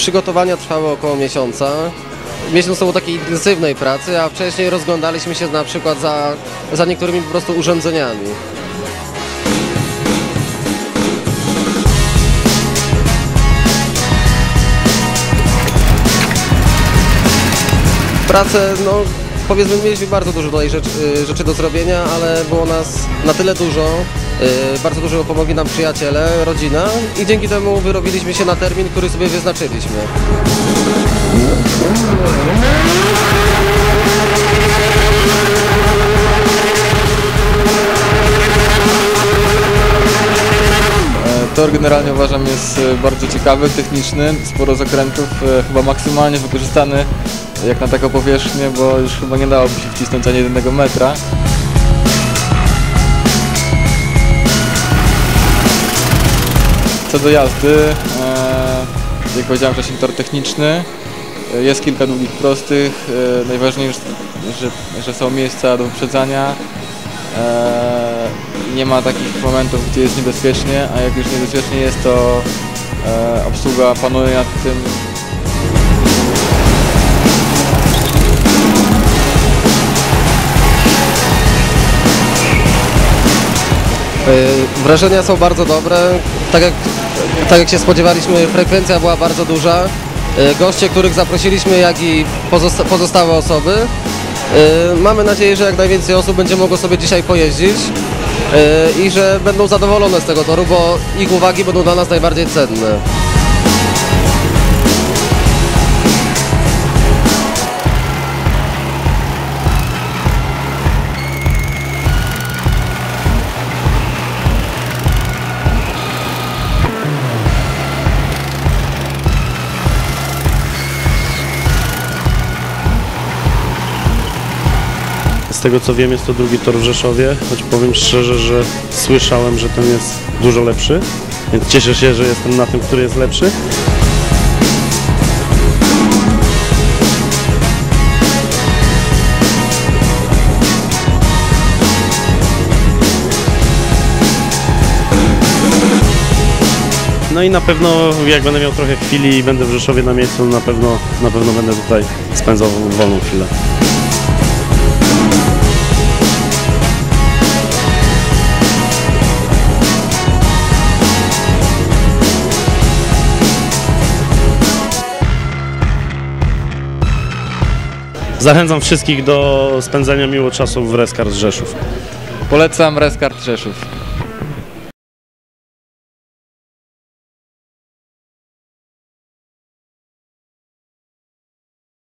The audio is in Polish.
Przygotowania trwały około miesiąca. Miesiąc to był takiej intensywnej pracy, a wcześniej rozglądaliśmy się na przykład za, za niektórymi po prostu urządzeniami. Pracę, no powiedzmy, mieliśmy bardzo dużo tutaj rzecz, y, rzeczy do zrobienia, ale było nas na tyle dużo, y, bardzo dużo pomogli nam przyjaciele, rodzina i dzięki temu wyrobiliśmy się na termin, który sobie wyznaczyliśmy. E, Tor generalnie uważam jest e, bardzo ciekawy, techniczny, sporo zakrętów, e, chyba maksymalnie wykorzystany jak na taką powierzchnię, bo już chyba nie dałoby się wcisnąć ani jednego metra. Co do jazdy, e, jak powiedziałem wcześniej, tor techniczny, e, jest kilka długich prostych, e, najważniejsze, że, że są miejsca do wyprzedzania, nie ma takich momentów, gdzie jest niebezpiecznie, a jak już niebezpiecznie jest, to obsługa panuje nad tym Wrażenia są bardzo dobre. Tak jak, tak jak się spodziewaliśmy, frekwencja była bardzo duża. Y, Goście, których zaprosiliśmy, jak i pozosta- pozostałe osoby. Y, Mamy nadzieję, że jak najwięcej osób będzie mogło sobie dzisiaj pojeździć y, i że będą zadowolone z tego toru, bo ich uwagi będą dla nas najbardziej cenne. Z tego co wiem jest to drugi tor w Rzeszowie, choć powiem szczerze, że słyszałem, że ten jest dużo lepszy, więc cieszę się, że jestem na tym, który jest lepszy. No i na pewno jak będę miał trochę chwili i będę w Rzeszowie na miejscu, na pewno, na pewno będę tutaj spędzał wolną chwilę. Zachęcam wszystkich do spędzania miło czasu w Reskart Rzeszów. Polecam Reskart Rzeszów.